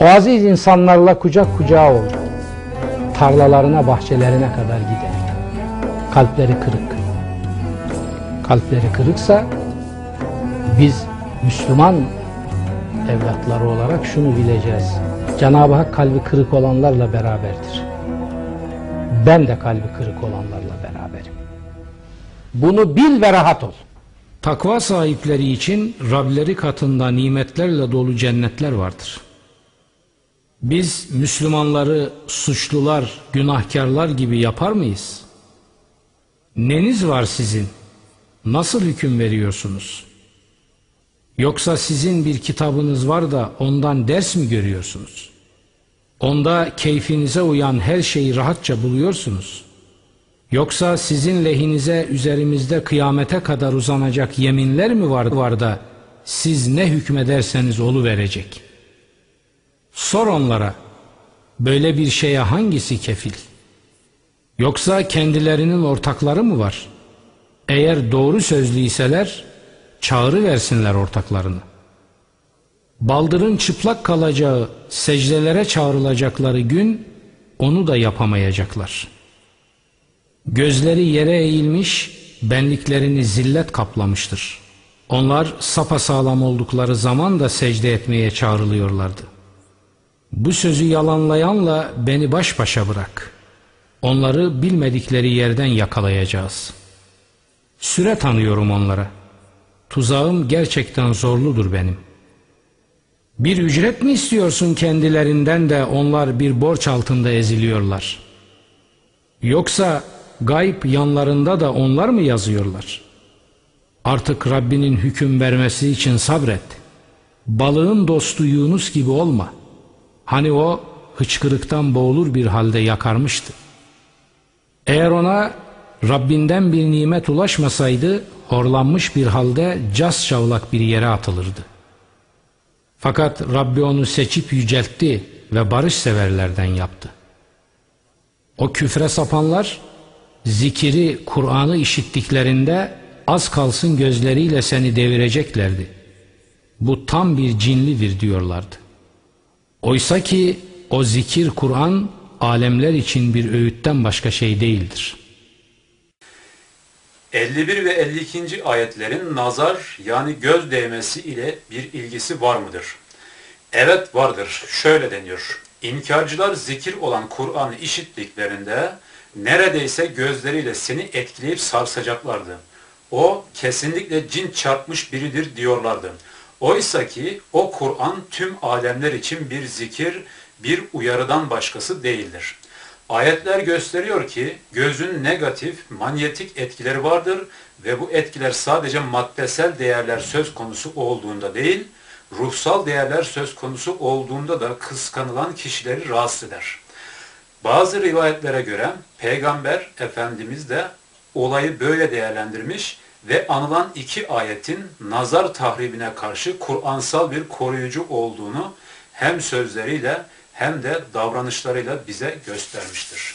O aziz insanlarla kucak kucağa oldu. Tarlalarına, bahçelerine kadar gider. Kalpleri kırık. Kalpleri kırıksa biz Müslüman evlatları olarak şunu bileceğiz. Cenab-ı Hak kalbi kırık olanlarla beraberdir. Ben de kalbi kırık olanlarla beraberim. Bunu bil ve rahat ol. Takva sahipleri için Rableri katında nimetlerle dolu cennetler vardır. Biz Müslümanları suçlular, günahkarlar gibi yapar mıyız? Neniz var sizin? Nasıl hüküm veriyorsunuz? Yoksa sizin bir kitabınız var da ondan ders mi görüyorsunuz? Onda keyfinize uyan her şeyi rahatça buluyorsunuz. Yoksa sizin lehinize üzerimizde kıyamete kadar uzanacak yeminler mi var, var da siz ne hükmederseniz olu verecek? Sor onlara, böyle bir şeye hangisi kefil? Yoksa kendilerinin ortakları mı var? Eğer doğru sözlüyseler, çağrı versinler ortaklarını. Baldırın çıplak kalacağı, secdelere çağrılacakları gün, onu da yapamayacaklar. Gözleri yere eğilmiş, benliklerini zillet kaplamıştır. Onlar sapasağlam oldukları zaman da secde etmeye çağrılıyorlardı. Bu sözü yalanlayanla beni baş başa bırak. Onları bilmedikleri yerden yakalayacağız. Süre tanıyorum onlara. Tuzağım gerçekten zorludur benim. Bir ücret mi istiyorsun kendilerinden de onlar bir borç altında eziliyorlar? Yoksa gayb yanlarında da onlar mı yazıyorlar? Artık Rabbinin hüküm vermesi için sabret. Balığın dostu Yunus gibi olma. Hani o hıçkırıktan boğulur bir halde yakarmıştı. Eğer ona Rabbinden bir nimet ulaşmasaydı horlanmış bir halde cas çavlak bir yere atılırdı. Fakat Rabbi onu seçip yüceltti ve barış severlerden yaptı. O küfre sapanlar zikiri, Kur'an'ı işittiklerinde az kalsın gözleriyle seni devireceklerdi. Bu tam bir cinlidir diyorlardı. Oysa ki o zikir Kur'an alemler için bir öğütten başka şey değildir. 51 ve 52. ayetlerin nazar yani göz değmesi ile bir ilgisi var mıdır? Evet vardır. Şöyle deniyor. İnkarcılar zikir olan Kur'an'ı işittiklerinde neredeyse gözleriyle seni etkileyip sarsacaklardı. O kesinlikle cin çarpmış biridir diyorlardı. Oysa ki o Kur'an tüm alemler için bir zikir, bir uyarıdan başkası değildir. Ayetler gösteriyor ki gözün negatif, manyetik etkileri vardır ve bu etkiler sadece maddesel değerler söz konusu olduğunda değil, ruhsal değerler söz konusu olduğunda da kıskanılan kişileri rahatsız eder. Bazı rivayetlere göre Peygamber Efendimiz de olayı böyle değerlendirmiş ve anılan iki ayetin nazar tahribine karşı Kur'ansal bir koruyucu olduğunu hem sözleriyle hem de davranışlarıyla bize göstermiştir.